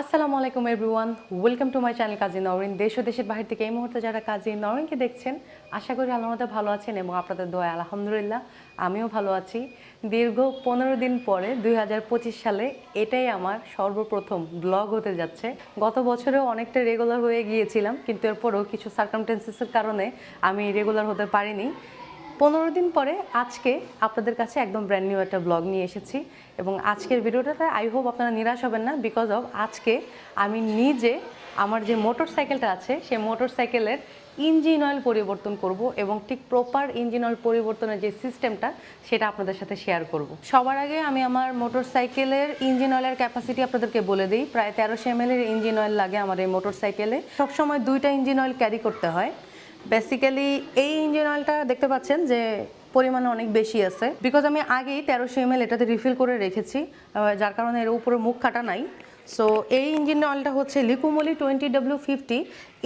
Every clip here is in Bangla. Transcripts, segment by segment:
আসসালামু আলাইকুম everyone, welcome to my channel Kazi Narin দেশ ও দেশের বাহির থেকে এই মুহূর্তে যারা কাজী নরিনকে দেখছেন, আশা করি আল্লাহতে ভালো আছেন এবং আপনাদের দোয়া আলহামদুলিল্লাহ আমিও ভালো আছি। দীর্ঘ পনেরো দিন পরে দুই হাজার পঁচিশ সালে এটাই আমার সর্বপ্রথম ব্লগ হতে যাচ্ছে। গত বছরেও অনেকটা রেগুলার হয়ে গিয়েছিলাম, কিন্তু এরপরও কিছু সার্কামটেন্সেসের কারণে আমি রেগুলার হতে পারিনি। পনেরো দিন পরে আজকে আপনাদের কাছে একদম ব্র্যান্ড নিউ একটা ব্লগ নিয়ে এসেছি এবং আজকের ভিডিওটাতে আই হোপ আপনারা নিরাশ হবেন না বিকজ অফ আজকে আমি নিজে আমার যে মোটর সাইকেলটা আছে, সেই মোটর সাইকেলের ইঞ্জিন অয়েল পরিবর্তন করব এবং ঠিক প্রপার ইঞ্জিন অয়েল পরিবর্তনের যে সিস্টেমটা সেটা আপনাদের সাথে শেয়ার করব। সবার আগে আমি আমার মোটর সাইকেলের ইঞ্জিন অয়েলের ক্যাপাসিটি আপনাদেরকে বলে দিই। প্রায় তেরোশো এম এর ইঞ্জিন অয়েল লাগে আমার এই মোটর সাইকেলে সবসময় দুইটা ইঞ্জিন অয়েল ক্যারি করতে হয়। বেসিক্যালি এই ইঞ্জিন অয়েলটা দেখতে পাচ্ছেন যে পরিমাণ অনেক বেশি আছে। বিকজ আমি আগেই তেরোশো এম এটাতে রিফিল করে রেখেছি যার কারণে এর উপরে মুখ কাটা নাই। সো এই ইঞ্জিন অয়েলটা হচ্ছে Liqui Moly twenty W fifty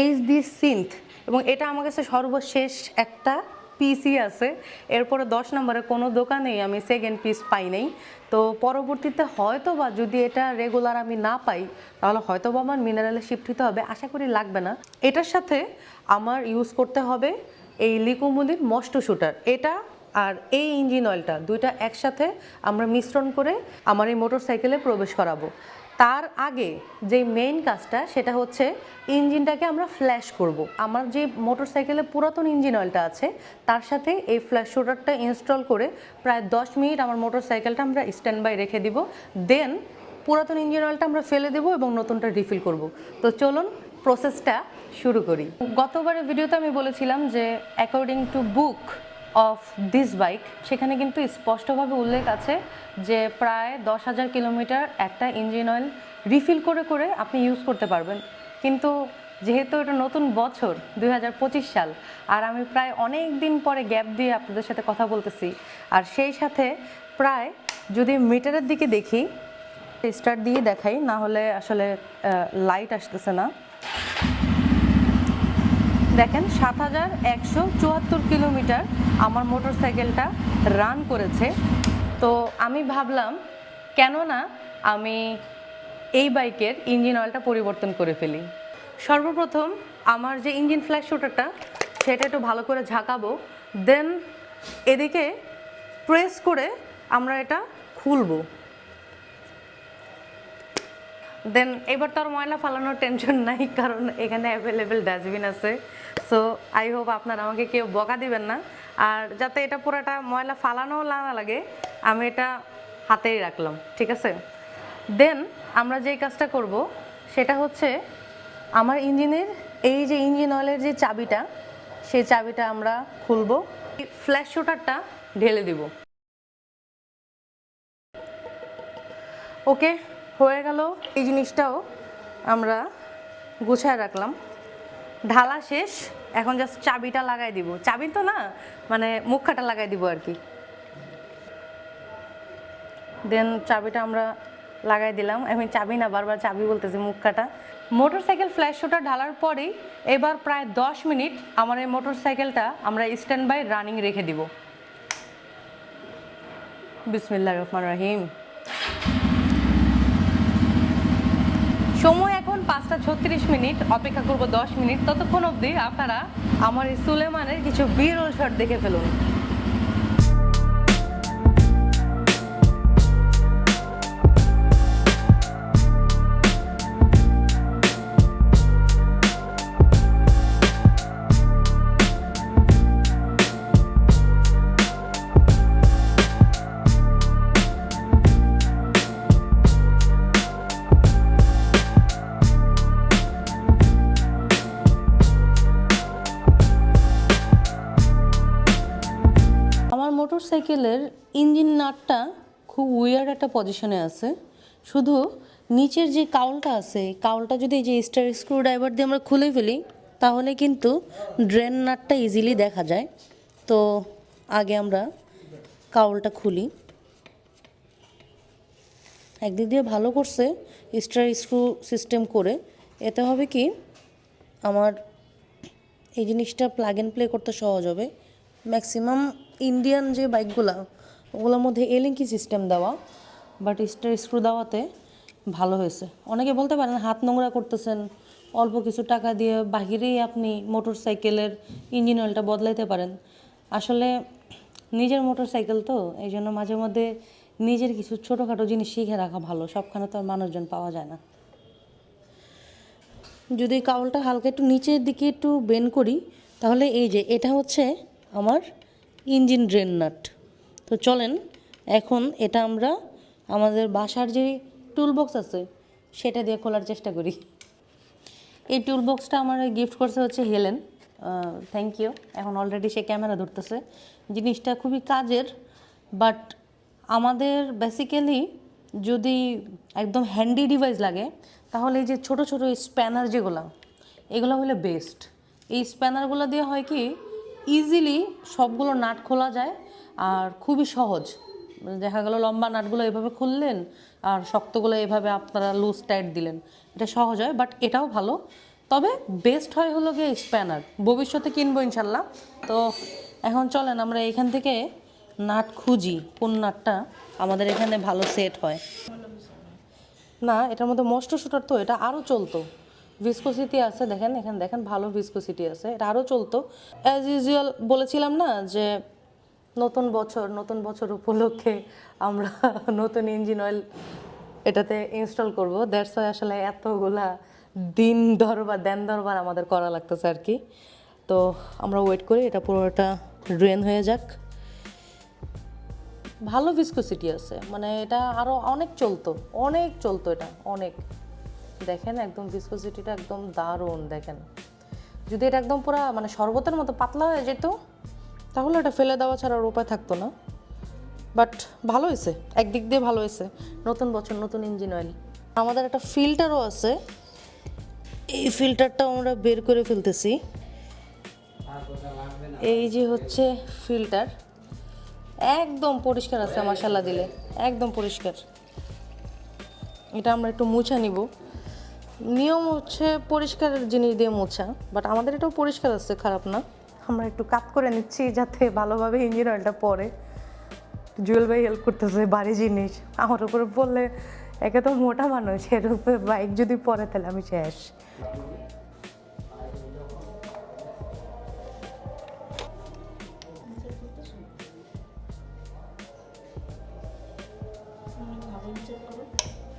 H D synth এবং এটা আমার কাছে সর্বশেষ একটা পিসই আছে। এরপরে দশ নম্বরে কোনো দোকানেই আমি সেকেন্ড পিস পাই নাই। তো পরবর্তীতে হয়তো বা যদি এটা রেগুলার আমি না পাই, তাহলে হয়তো বা আমার মিনারেলে শিফট হতে হবে। আশা করি লাগবে না। এটার সাথে আমার ইউজ করতে হবে এই লিকুমুলির মস্ট শুটার। এটা আর এই ইঞ্জিন অয়েলটা দুইটা একসাথে আমরা মিশ্রণ করে আমার এই মোটর সাইকেলে প্রবেশ করাবো। তার আগে যে মেইন কাজটা সেটা হচ্ছে ইঞ্জিনটাকে আমরা ফ্ল্যাশ করব। আমার যে মোটর সাইকেলে পুরাতন ইঞ্জিন অয়েলটা আছে, তার সাথে এই ফ্ল্যাশ শুটারটা ইনস্টল করে প্রায় দশ মিনিট আমার মোটর সাইকেলটা আমরা স্ট্যান্ড বাই রেখে দিব। দেন পুরাতন ইঞ্জিন অয়েলটা আমরা ফেলে দেবো এবং নতুনটা রিফিল করব। তো চলুন প্রসেসটা শুরু করি। গতবারের ভিডিওতে আমি বলেছিলাম যে according to book of this bike সেখানে কিন্তু স্পষ্টভাবে উল্লেখ আছে যে প্রায় দশ হাজার কিলোমিটার একটা ইঞ্জিন অয়েল রিফিল করে করে আপনি ইউজ করতে পারবেন। কিন্তু যেহেতু এটা নতুন বছর দু হাজার পঁচিশ সাল, আর আমি প্রায় অনেক দিন পরে গ্যাপ দিয়ে আপনাদের সাথে কথা বলতেছি, আর সেই সাথে প্রায় যদি মিটারের দিকে দেখি স্টার্ট দিয়ে দেখাই, না হলে আসলে লাইট আসতেছে না। দেখেন, সাত হাজার একশো চুয়াত্তর কিলোমিটার আমার মোটর সাইকেলটা রান করেছে। তো আমি ভাবলাম, কেন না আমি এই বাইকের ইঞ্জিন অয়েলটা পরিবর্তন করে ফেলি। সর্বপ্রথম আমার যে ইঞ্জিন ফ্ল্যাশ শুটারটা সেটা একটু ভালো করে ঝাঁকাবো। দেন এদিকে প্রেস করে আমরা এটা খুলবো। দেন এবার তো আর ময়লা ফালানোর টেনশন নাই, কারণ এখানে অ্যাভেলেবেল ডাস্টবিন আছে। সো আই হোপ আপনারা আমাকে কেউ বকা দিবেন না। আর যাতে এটা পুরোটা ময়লা ফালানো না লাগে, আমি এটা হাতেই রাখলাম, ঠিক আছে? দেন আমরা যেই কাজটা করব, সেটা হচ্ছে আমার ইঞ্জিনের, এই যে ইঞ্জিন অয়েলের যে চাবিটা, সেই চাবিটা আমরা খুলবো। ফ্ল্যাশ শুটারটা ঢেলে দিব। ওকে হয়ে গেল। এই জিনিসটাও আমরা গুছায় রাখলাম। ঢালা শেষ, এখন জাস্ট চাবিটা লাগাই দিব। চাবি তো না মানে মুখাটা লাগাই দিব আর কি। দেন চাবিটা আমরা লাগাই দিলাম। আমি চাবি না, বারবার চাবি বলতেছি মুখাটা মোটর সাইকেল ফ্ল্যাশ শুটার ঢালার পরেই এবার প্রায় দশ মিনিট আমার এই মোটর সাইকেলটা আমরা স্ট্যান্ড বাই রানিং রেখে দিব। বিসমিল্লাহ রহমান রাহিম। সময় এখন পাঁচটা ছত্রিশ মিনিট, অপেক্ষা করব দশ মিনিট। ততক্ষণ অবধি আপনারা আমার এই সুলেমানের কিছু বিরল শট দেখে ফেলুন। আমার মোটর সাইকেলের ইঞ্জিন নাটটা খুব উইয়ার একটা পজিশনে আছে। শুধু নিচের যে কাউলটা আছে, কাউলটা যদি এই যে স্টার স্ক্রু ড্রাইভার দিয়ে আমরা খুলে ফেলি, তাহলে কিন্তু ড্রেন নাটটা ইজিলি দেখা যায়। তো আগে আমরা কাউলটা খুলি। একদিক দিয়ে ভালো করছে স্টার স্ক্রু সিস্টেম করে। এতে হবে কি, আমার এই জিনিসটা প্লাগ অ্যান্ড প্লে করতে সহজ হবে। ম্যাক্সিমাম ইন্ডিয়ান যে বাইকগুলো, ওগুলোর মধ্যে এলিঙ্কি সিস্টেম দেওয়া, বাট স্টার স্ক্রু দেওয়াতে ভালো হয়েছে। অনেকে বলতে পারেন হাত নোংরা করতেছেন, অল্প কিছু টাকা দিয়ে বাহিরেই আপনি মোটর সাইকেলের ইঞ্জিন অয়েলটা বদলাইতে পারেন। আসলে নিজের মোটর সাইকেল তো, এই জন্য মাঝে মধ্যে নিজের কিছু ছোটোখাটো জিনিস শিখে রাখা ভালো, সবখানে তো আর মানুষজন পাওয়া যায় না। যদি কাউলটা হালকা একটু নিচের দিকে একটু বেন করি, তাহলে এই যে এটা হচ্ছে আমার ইঞ্জিন ড্রেন নাট। তো চলেন, এখন এটা আমরা আমাদের বাসার যে টুল বক্স আছে, সেটা দিয়ে খোলার চেষ্টা করি। এই টুল বক্সটা আমার গিফট করছে হচ্ছে হেলেন থ্যাংক ইউ এখন অলরেডি সে ক্যামেরা ধরতেছে। জিনিসটা খুবই কাজের বাট আমাদের বেসিক্যালি যদি একদম হ্যান্ডি ডিভাইস লাগে, তাহলে এই যে ছোট ছোট স্প্যানার যেগুলো, এগুলো হলে বেস্ট এই স্প্যানারগুলো দিয়ে হয় কি ইজিলি সবগুলো নাট খোলা যায় আর খুবই সহজ। দেখা গেল লম্বা নাটগুলো এভাবে খুললেন আর শক্তগুলো এভাবে আপনারা লুজ টাইট দিলেন। এটা সহজ হয় বাট এটাও ভালো। তবে বেস্ট হয় হলো গিয়ে স্প্যানার ভবিষ্যতে কিনবো ইনশাল্লাহ। তো এখন চলেন, আমরা এখান থেকে নাট খুঁজি, কোন নাটটা আমাদের এখানে ভালো সেট হয়। না, এটার মধ্যে মস্ট শুটার তো, এটা আরও চলতো। ভিসকোসিটি আছে, দেখেন, এখানে দেখেন ভালো ভিসকোসিটি আছে, এটা আরও চলতো। অ্যাজ ইউজুয়াল বলেছিলাম না যে নতুন বছর নতুন বছর উপলক্ষে আমরা নতুন ইঞ্জিন অয়েল এটাতে ইনস্টল করব। ওয়াই আসলে এতগুলা দিন দরবার, দেন দরবার আমাদের করা লাগতেছে আর কি। তো আমরা ওয়েট করি, এটা পুরোটা ড্রেন হয়ে যাক। ভালো ভিসকোসিটি আছে মানে এটা আরও অনেক চলতো অনেক চলতো এটা, অনেক। দেখেন একদম ভিসকোসিটিটা একদম দারুণ, দেখেন। যদি এটা একদম পুরো মানে শরবতের মতো পাতলা হয়ে যেত, তাহলে এটা ফেলে দেওয়া ছাড়া উপায় থাকতো না। বাট ভালো হয়েছে, একদিক দিয়ে ভালো হয়েছে। নতুন বছর, নতুন ইঞ্জিন অয়েল আমাদের একটা ফিল্টারও আছে। এই ফিল্টারটাও আমরা বের করে ফেলতেছি। এই যে হচ্ছে ফিল্টার একদম পরিষ্কার আছে মশালা দিলে। একদম পরিষ্কার। এটা আমরা একটু মুছা নিব। নিয়ম হচ্ছে পরিষ্কার জিনিস দিয়ে মোছা বাট আমাদের এটাও পরিষ্কার আছে খারাপ না। আমরা একটু কাত করে নিচ্ছি যাতে ভালোভাবে ইঞ্জিন অয়েলটা পরে। জুয়েল ভাই হেল্প করতেছে বাড়ি জিনিস। আমার উপরে বললে একে তো মোটা মানুষ এর উপরে বাইক যদি পরে তাহলে আমি শেষ। হুম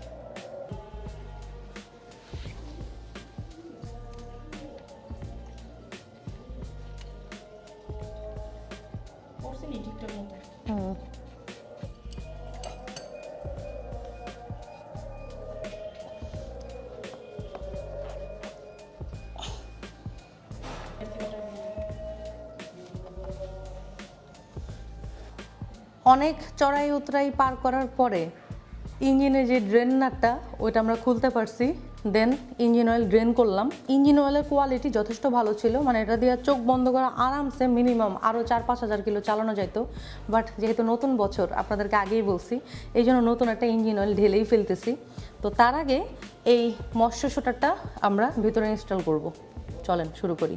অনেক চড়াই উতরাই পার করার পরে ইঞ্জিনের যে ড্রেন নাটটা, ওইটা আমরা খুলতে পারছি। দেন ইঞ্জিন অয়েল ড্রেন করলাম। ইঞ্জিন অয়েলের কোয়ালিটি যথেষ্ট ভালো ছিল মানে এটা দিয়ে চোখ বন্ধ করা আরামসে মিনিমাম আরও চার পাঁচ হাজার কিলো চালানো যেত বাট যেহেতু নতুন বছর, আপনাদেরকে আগেই বলছি, এই জন্য নতুন একটা ইঞ্জিন অয়েল ঢেলেই ফেলতেছি। তো তার আগে এই মৎস্য শোটারটা আমরা ভিতরে ইনস্টল করব। চলেন, শুরু করি।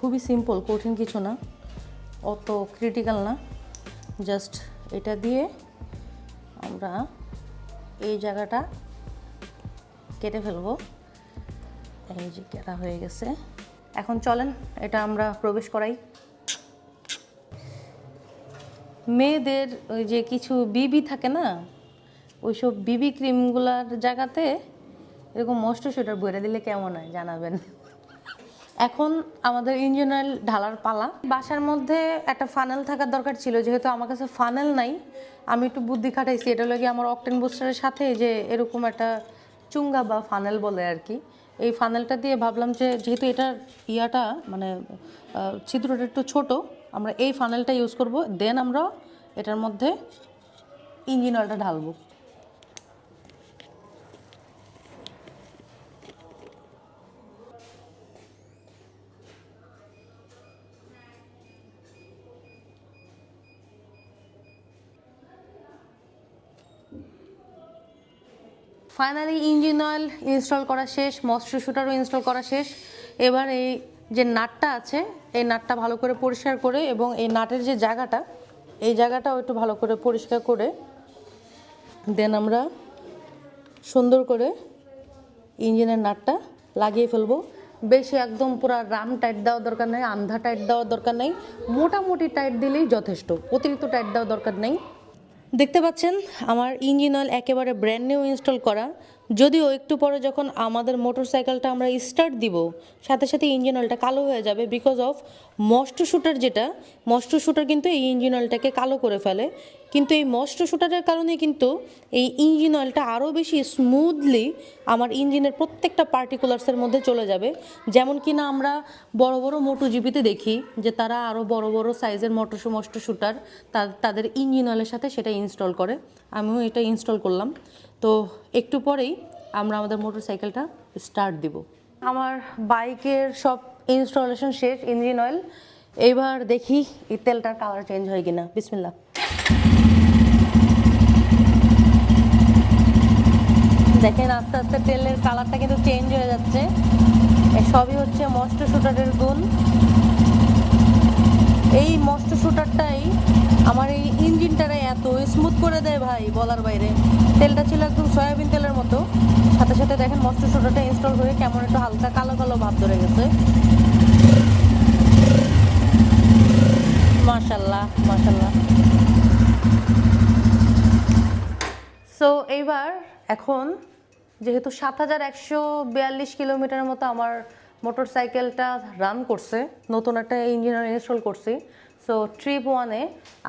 খুবই সিম্পল কঠিন কিছু না, অত ক্রিটিক্যাল না। জাস্ট এটা দিয়ে আমরা এই জায়গাটা কেটে ফেলব। এই যে কেটা হয়ে গেছে। এখন চলেন, এটা আমরা প্রবেশ করাই। মেয়েদের ওই যে কিছু বিবি থাকে না, ওইসব বিবি ক্রিমগুলার জায়গাতে এরকম মস্ট সেটার বইরে দিলে কেমন হয় জানাবেন। এখন আমাদের ইঞ্জিন অয়েল ঢালার পালা। বাসার মধ্যে একটা ফানেল থাকার দরকার ছিল, যেহেতু আমার কাছে ফানেল নাই, আমি একটু বুদ্ধি খাটাইছি। এটা লাগে আমার অকটেন বুস্টারের সাথে যে এরকম একটা চুঙ্গা বা ফানেল বলে আর কি। এই ফানেলটা দিয়ে ভাবলাম যে, যেহেতু এটার ইয়াটা মানে ছিদ্রটা একটু ছোট, আমরা এই ফানেলটা ইউজ করব। দেন আমরা এটার মধ্যে ইঞ্জিন অয়েলটা ঢালবো। ফাইনালি ইঞ্জিন অয়েল ইনস্টল করা শেষ, মৎস্য শুটারও ইনস্টল করা শেষ। এবার এই যে নাটটা আছে, এই নাটটা ভালো করে পরিষ্কার করে এবং এই নাটের যে জায়গাটা, এই জায়গাটাও একটু ভালো করে পরিষ্কার করে দেন আমরা সুন্দর করে ইঞ্জিনের নাটটা লাগিয়ে ফেলব। বেশি একদম পুরো রাম টাইট দেওয়ার দরকার নেই, আন্ধা টাইট দেওয়ার দরকার নেই, মোটামুটি টাইট দিলেই যথেষ্ট, অতিরিক্ত টাইট দেওয়ার দরকার নেই। দেখতে পাচ্ছেন, আমার ইঞ্জিন অয়েল একেবারে ব্র্যান্ড নিউ ইনস্টল করা। যদিও একটু পরে যখন আমাদের মোটর সাইকেলটা আমরা স্টার্ট দিব, সাথে সাথে ইঞ্জিন অয়েলটা কালো হয়ে যাবে বিকজ অফ মস্ট শুটার যেটা মস্ট শুটার কিন্তু এই ইঞ্জিন অয়েলটাকে কালো করে ফেলে। কিন্তু এই মস্ট শুটারের কারণে কিন্তু এই ইঞ্জিন অয়েলটা আরও বেশি স্মুথলি আমার ইঞ্জিনের প্রত্যেকটা পার্টিকুলার্সের মধ্যে চলে যাবে। যেমন কি না আমরা বড় বড় মোটো জিপিতে দেখি যে তারা আরও বড় বড় সাইজের মোটর মস্ট শুটার তাদের ইঞ্জিন অয়েলের সাথে সেটা ইনস্টল করে। আমিও এটা ইনস্টল করলাম। তো একটু পরেই আমরা আমাদের মোটর সাইকেলটা স্টার্ট দিব। আমার বাইকের সব ইনস্টলেশন শেষ, ইঞ্জিন অয়েল। এইবার দেখি এই তেলটার কালার চেঞ্জ হয় কিনা। বিসমিল্লা দেখেন আস্তে আস্তে তেলের কালারটা কিন্তু চেঞ্জ হয়ে যাচ্ছে। সবই হচ্ছে মস্ট শুটারের গুণ। এই মস্ট শুটারটাই আমার এই ইঞ্জিনটারে এত স্মুথ করে দেয় ভাই, বলার বাইরে। তেলটা ছিল একদম সয়াবিন তেলের মতো। সাথে সাথে দেখেন মস্ট শুটারটা ইনস্টল হয়ে কেমন একটু হালকা কালো কালো ভাব ধরে গেছে। মাশাল্লাহ মাশাল্লাহ। সো এইবার এখন যেহেতু সাত হাজার একশো বিয়াল্লিশ কিলোমিটারের মতো আমার মোটর সাইকেলটা রান করছে নতুন একটা ইঞ্জিনিয়ার ইনস্টল করছি। সো ট্রিপ ওয়ানে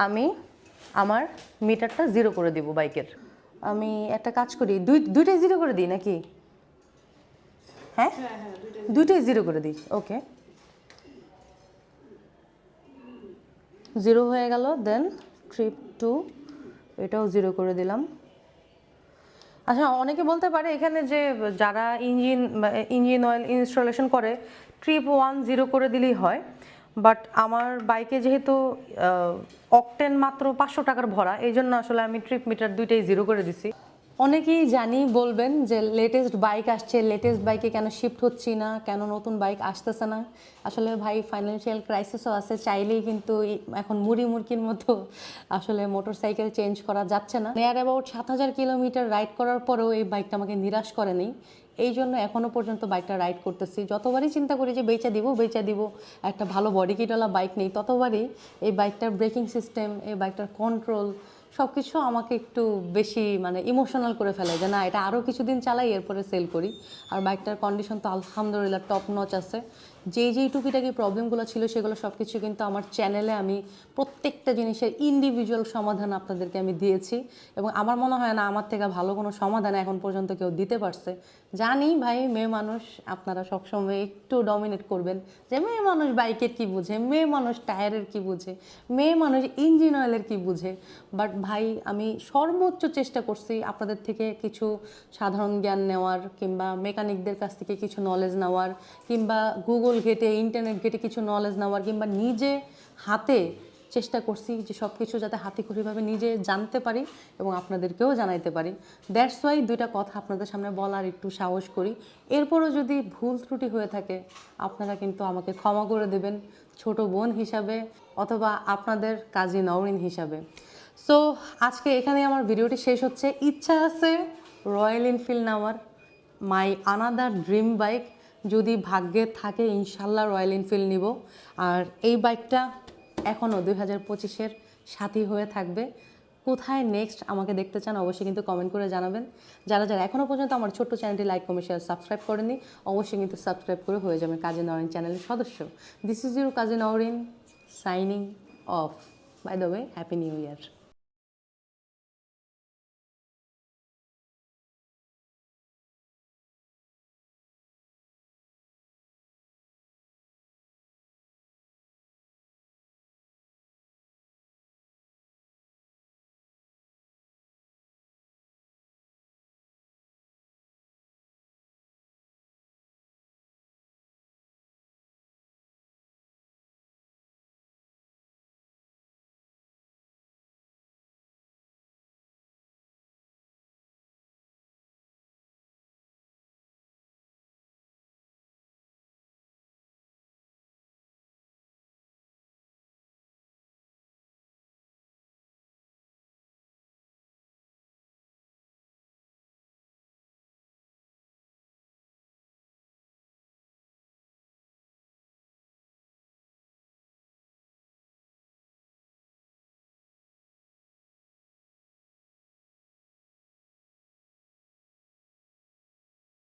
আমি আমার মিটারটা জিরো করে দিব বাইকের। আমি একটা কাজ করি দুই দুইটাই জিরো করে দিই নাকি? হ্যাঁ? দুইটাই জিরো করে দিই ওকে জিরো হয়ে গেল দেন ট্রিপ টু এটাও জিরো করে দিলাম। আচ্ছা অনেকে বলতে পারে এখানে যে যারা ইঞ্জিন ইঞ্জিন অয়েল ইনস্টলেশন করে, ট্রিপ ওয়ান জিরো করে দিলেই হয়। বাট আমার বাইকে যেহেতু অকটেন মাত্র পাঁচশো টাকার ভরা এই জন্য আসলে আমি ট্রিপ মিটার দুইটাই জিরো করে দিছি। অনেকেই জানি, বলবেন যে লেটেস্ট বাইক আসছে লেটেস্ট বাইকে কেন শিফট হচ্ছি না, কেন নতুন বাইক আসতেছে না। আসলে ভাই ফাইন্যান্সিয়াল ক্রাইসিসও আছে, চাইলেই কিন্তু এখন মুড়ি মুরগির মতো আসলে মোটর সাইকেল চেঞ্জ করা যাচ্ছে না। নিয়ার অ্যাবাউট সাত হাজার কিলোমিটার রাইড করার পরেও এই বাইকটা আমাকে নিরাশ করেনি এই জন্য এখনও পর্যন্ত বাইকটা রাইড করতেছি। যতবারই চিন্তা করি যে বেচা দিব বেচা দিব, একটা ভালো বডি কিটওয়ালা বাইক নেই, ততবারই এই বাইকটার ব্রেকিং সিস্টেম এই বাইকটার কন্ট্রোল সব কিছু আমাকে একটু বেশি মানে ইমোশনাল করে ফেলে যে না, এটা আরও কিছুদিন চালাই, এরপরে সেল করি। আর বাইকটার কন্ডিশন তো আলহামদুলিল্লাহ টপ নচ আছে। যেই যেই টুকিটাকি প্রবলেমগুলো ছিল সেগুলো সব কিছু কিন্তু আমার চ্যানেলে আমি প্রত্যেকটা জিনিসের ইন্ডিভিজুয়াল সমাধান আপনাদেরকে আমি দিয়েছি এবং আমার মনে হয় না আমার থেকে ভালো কোনো সমাধান এখন পর্যন্ত কেউ দিতে পারছে। জানি ভাই, মেয়ে মানুষ, আপনারা সবসময় একটু ডমিনেট করবেন যে মেয়ে মানুষ বাইকের কি বুঝে, মেয়ে মানুষ টায়ারের কি বুঝে, মেয়ে মানুষ ইঞ্জিন অয়েলের কি বুঝে। বাট ভাই, আমি সর্বোচ্চ চেষ্টা করছি আপনাদের থেকে কিছু সাধারণ জ্ঞান নেওয়ার কিংবা মেকানিকদের কাছ থেকে কিছু নলেজ নেওয়ার কিংবা গুগল ঘেটে ইন্টারনেট ঘেটে কিছু নলেজ নেওয়ার কিংবা নিজে হাতে চেষ্টা করছি যে সব কিছু যাতে হাতিখড়িভাবে নিজে জানতে পারি এবং আপনাদেরকেও জানাইতে পারি। দ্যাটস ওয়াই দুইটা কথা আপনাদের সামনে বলার একটু সাহস করি। এরপরও যদি ভুল ত্রুটি হয়ে থাকে, আপনারা কিন্তু আমাকে ক্ষমা করে দেবেন ছোট বোন হিসাবে অথবা আপনাদের কাজী নওরিন হিসাবে। সো আজকে এখানে আমার ভিডিওটি শেষ হচ্ছে। ইচ্ছা আছে রয়্যাল এনফিল্ড নেওয়ার। মাই আনাদার ড্রিম বাইক যদি ভাগ্যে থাকে, ইনশাল্লাহ রয়্যাল এনফিল্ড নিব। আর এই বাইকটা এখনও দুই হাজার পঁচিশের সাথী হয়ে থাকবে। কোথায় নেক্সট আমাকে দেখতে চান অবশ্যই কিন্তু কমেন্ট করে জানাবেন। যারা যারা এখনও পর্যন্ত আমার ছোট্ট চ্যানেলটি লাইক কমেন্ট শেয়ার সাবস্ক্রাইব করেনি অবশ্যই কিন্তু সাবস্ক্রাইব করে হয়ে যাবেন কাজী নরিন চ্যানেলের সদস্য। This is your Kazi Narin signing off by the way happy new year